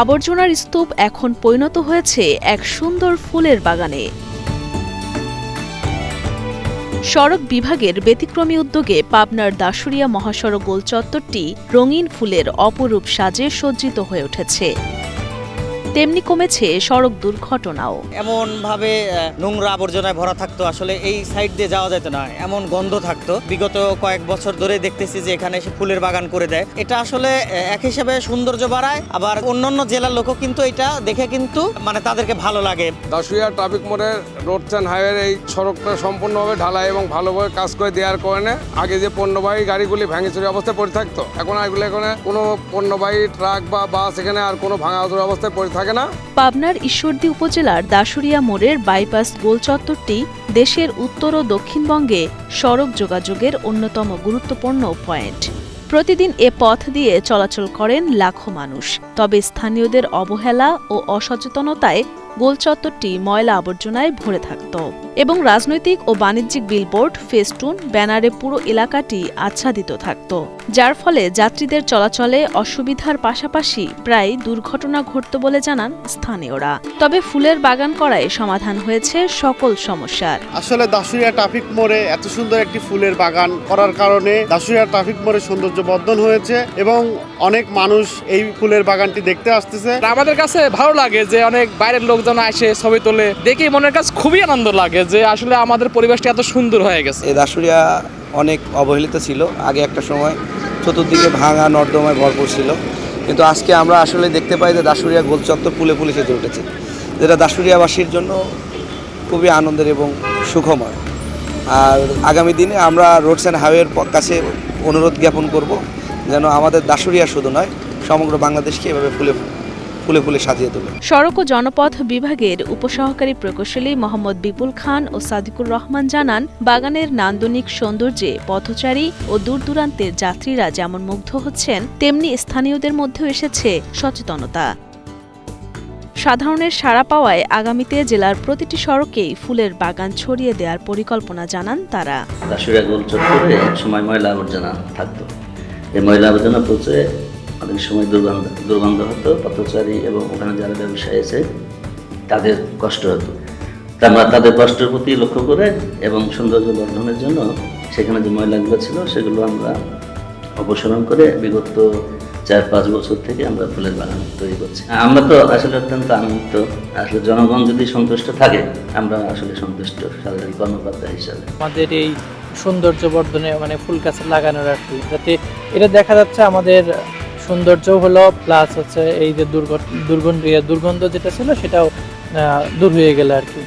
আবর্জনার স্তূপ এখন পরিণত হয়েছে এক সুন্দর ফুলের বাগানে। সড়ক বিভাগের ব্যতিক্রমী উদ্যোগে পাবনার দাসুরিয়া মহাসড়ক গোল চত্বরটি রঙিন ফুলের অপরূপ সাজে সজ্জিত হয়ে উঠেছে। তেমনি কমেছে সড়ক দুর্ঘটনাও। এমন ভাবে নোংরা আবর্জনায় ভরা থাকতো আসলে এই সাইড দিয়ে যাওয়া যেত না। এমন গন্ধ থাকতো। বিগত কয়েক বছর ধরে দেখতেছি যে এখানে এসে ফুলের বাগান করে দেয়। এটা আসলে এক হিসেবে সৌন্দর্য বাড়ায় আবার অন্যান্য জেলার লোকও কিন্তু এটা দেখে কিন্তু মানে তাদেরকে ভালো লাগে। দাসুইয়া ট্রাফিক মোড়ের রোড অ্যান্ড হাইওয়ের এই সড়কটা সম্পূর্ণভাবে ঢালাই এবং ভালোভাবে কাজ করে দেওয়ার কারণে আগে যে পণ্যবাহী গাড়িগুলি ভাঙিচুরি অবস্থায় পড়ে থাকতো এখন আর এগুলো এখানে কোনো পণ্যবাহী ট্রাক বা বাস এখানে আর কোনো ভাঙাচুরি অবস্থায় পড়ে থাকে না? পাবনার ঈশ্বরদী উপজেলার দাসুরিয়া মোড়ের বাইপাস গোল চত্বরটি দেশের উত্তর ও দক্ষিণবঙ্গে সড়ক যোগাযোগের অন্যতম গুরুত্বপূর্ণ পয়েন্ট। প্রতিদিন এ পথ দিয়ে চলাচল করেন লাখো মানুষ। তবে স্থানীয়দের অবহেলা ও অসচেতনতায় গোল চত্বরটি ময়লা আবর্জনায় ভরে থাকত। এবং রাজনৈতিক ও বাণিজ্যিক বিলবোর্ড ফেস্টুন ব্যানারে পুরো এলাকাটি আচ্ছাদিত থাকত। যার ফলে যাত্রীদের চলাচলে অসুবিধার পাশাপাশি প্রায় দুর্ঘটনা ঘটত বলে জানান স্থানীয়রা। তবে ফুলের বাগান করায় সমাধান হয়েছে সকল সমস্যার। আসলে দাসুরিয়া ট্রাফিক মোড়ে এত সুন্দর একটি ফুলের বাগান করার কারণে দাসুরিয়া ট্রাফিক মোড়ে সৌন্দর্য বর্ধন হয়েছে এবং অনেক মানুষ এই ফুলের বাগানটি দেখতে আসতেছে। আমাদের কাছে ভালো লাগে যে অনেক বাইরের লোকজন আসে, ছবি তোলে দেখে মনের কাছে খুবই আনন্দ লাগে যে আসলে আমাদের পরিবেশটা এত সুন্দর হয়ে গেছে। এই দাসুরিয়া অনেক অবহেলিত ছিল, আগে একটা সময় চতুর্দিকে ভাঙা নর্দমায় ভরপুর ছিল। কিন্তু আজকে আমরা আসলে দেখতে পাই যে দাসুরিয়া গোলচত্বর ফুলে ফুলে সেজে উঠেছে, যেটা দাসুরিয়াবাসীর জন্য খুবই আনন্দের এবং সুখময়। আর আগামী দিনে আমরা রোডস অ্যান্ড হাইওয়ের কাছে অনুরোধ জ্ঞাপন করব, যেন আমাদের দাসুরিয়া শুধু নয়, সমগ্র বাংলাদেশকে এভাবে ফুলে ফুলে ফুলে সাজিয়ে তোলে। সড়ক ও জনপথ বিভাগের উপসহকারী প্রকৌশলী মোহাম্মদ বিপুল খান ও সাদিকুর রহমান জানান বাগানের নান্দনিক সৌন্দর্যে পথচারী ও দূর দূরান্তের যাত্রীরা যেমন মুগ্ধ হচ্ছেন তেমনি স্থানীয়দের মধ্যেও এসেছে সচেতনতা। সাধারণের সাড়া পাওয়ায় আগামীতে জেলার প্রতিটি সড়কেই ফুলের বাগান ছড়িয়ে দেওয়ার পরিকল্পনা জানান তারা। দাসুরিয়া গোল চত্বরে এক সময় ময়লা আবর্জনা থাকতো। এই ময়লা আবর্জনা পচে অনেক সময় দুর্গন্ধ দুর্গন্ধ হতো, পথচারী এবং ওখানে যারা ব্যবসায়ী আছে, তাদের কষ্ট হতো। আমরা তাদের কষ্টের প্রতি লক্ষ্য করে এবং সৌন্দর্য বর্ধনের জন্য সেখানে যে ময়লাগুলো ছিল, সেগুলো আমরা অপসারণ করে বিগত চার, পাঁচ বছর থেকে আমরা ফুলের বাগান তৈরি করছি। আমরা তো আসলে অত্যন্ত আনন্দিত। আসলে জনগণ যদি সন্তুষ্ট থাকে, আমরা আসলে সন্তুষ্ট সরকারি কর্মকর্তা হিসাবে। আমাদের এই সৌন্দর্য বর্ধনে মানে ফুল গাছ লাগানোর আর কি, যাতে এটা দেখা যাচ্ছে আমাদের সৌন্দর্য হলো প্লাস হচ্ছে এই যে দুর্গন্ধ দুর্গন্ধ যেটা ছিল সেটাও দূর হয়ে গেল আর কি।